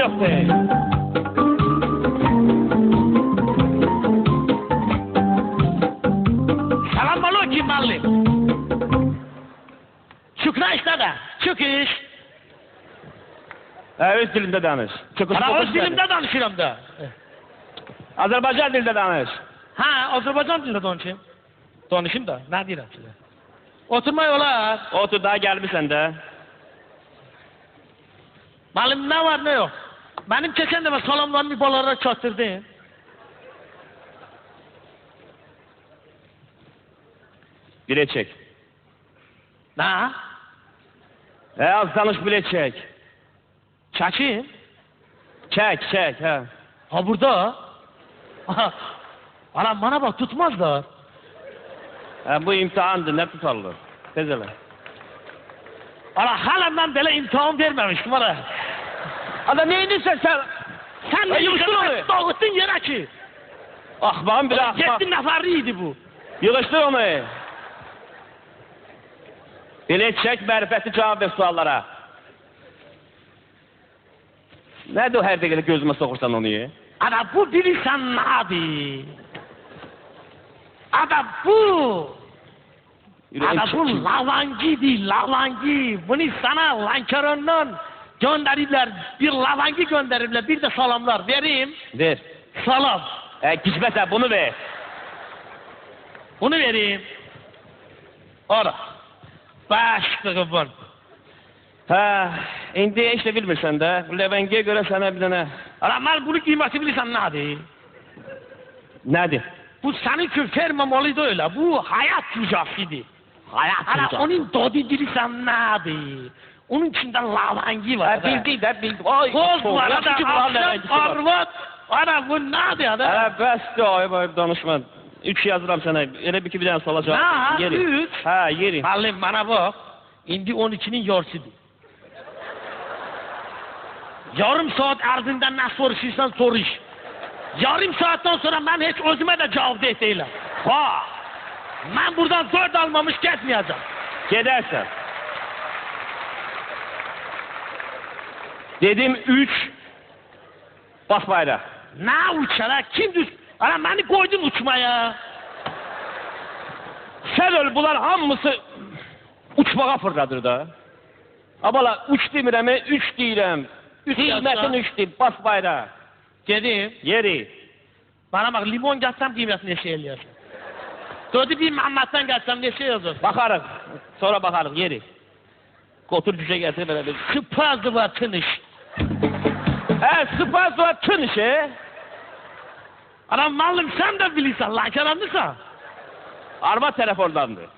yoxdur. Salam aleyküm müəllim. Şükra işlədə. Çıkış. Hə, öz dilində danış. Çıxış Ana öz dilimdə danışıram da. Azərbaycan dilində danış. Ha, Azərbaycan dilində danışayım. Danışayım da. Nə deyirəm sizə? Oturmaq olar. Otur daha gəlmirsən də. Müəllim nə var, nə yox? Mənim keçən dəfə salamlarımı balalara çatdırdın. Bilet çək. Nə? Hə, az danış bilet çək. Çəkim? Çək, çək, hə. Ha burada? Anam bana bak tutmazlar. Hə, bu imtahandır, nə tutarlar? Tez elə. Ana hala ben böyle imtihan vermemiştim ana. Ada nə edirsən sən? Sen Ya ne yığışdır onu. Dağıttın yere ki. Axmağın biri axmaq. Yedi neferliydi bu. Yığışdır onu. Bilet çək, mərifətli cavab ver suallara. Nədir o hər dəqiqədə gözümə soxursan onu? Ana bu bilirsen nedir? Ana bu. Ana bu lavangidir lavangi. Bunu sana Lankaron'dan gönderirler. Bir lavangi gönderirler. Bir de salamlar vereyim. Ver. Salam. Hə, gicməsən bunu ver. Bunu vereyim. Ora. Baş qıqıbın. Hə, indi heç də bilmirsən də. Bu Levəngiyə görə sənə bir dənə Ana ben bunu kıymeti bilirsen nedir? nədir? Bu senin için ferma malıydı öyle. Bu hayat mücahididir. Hayat Ana onun dadı bilirsen nedir? Onun içinde lavangi var. Hə, bildik də, bildik. Ay, Koz var. var. arvat. Ana bu nedir ana? Hə, bəsdir, ayıb ayıb danışma. Üç yazıram sənə. Elə bir ki, bir dənə suala cavab. Ha, Yeri. üç. Hə, yeri. Halim bana bak. İndi 12'nin yarısıdır. Yarım saat ardından ne soruşursan soruş. Yarım saatten sonra ben hiç özüme de cevap de değilim. Ha. Ben buradan dört almamış gitmeyeceğim. Gedərsən. Dedim üç. Bas bayraq. Ne uçara kim düş... Ana beni koydun uçmaya. Sən öl, bunlar hamısı uçmağa fırladır da. Abala, uç demirəm, üç deyirəm. Üç hizmətin üçdür, bas bayrağı. Dedim. Yeri. Bana bak limon gelsem kıymetini ne şey eliyorsun. Dedi bir Mehmet'ten gelsem ne şey yazıyorsun. Baxarıq. Sonra baxarıq, yeri. Qotur cücə gətir belə bir. Sıpazı var tınış. Spaz var tın işe. Ana malım sen de bilirsen lan karanlısan. Arvad tərəf ordandır.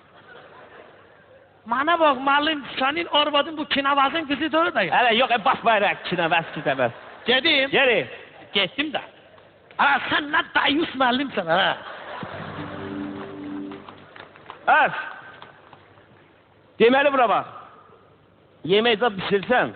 Bana bak malım senin arvadın bu kinavazın kızı doğru da ya. Hələ yox, e, bas bəs, kinə bəs. Dedim. Yeri. Geçtim de. Ana sen ne dayus malımsın ha. Əs. Deməli bura bax. Yemək zad bişirsən,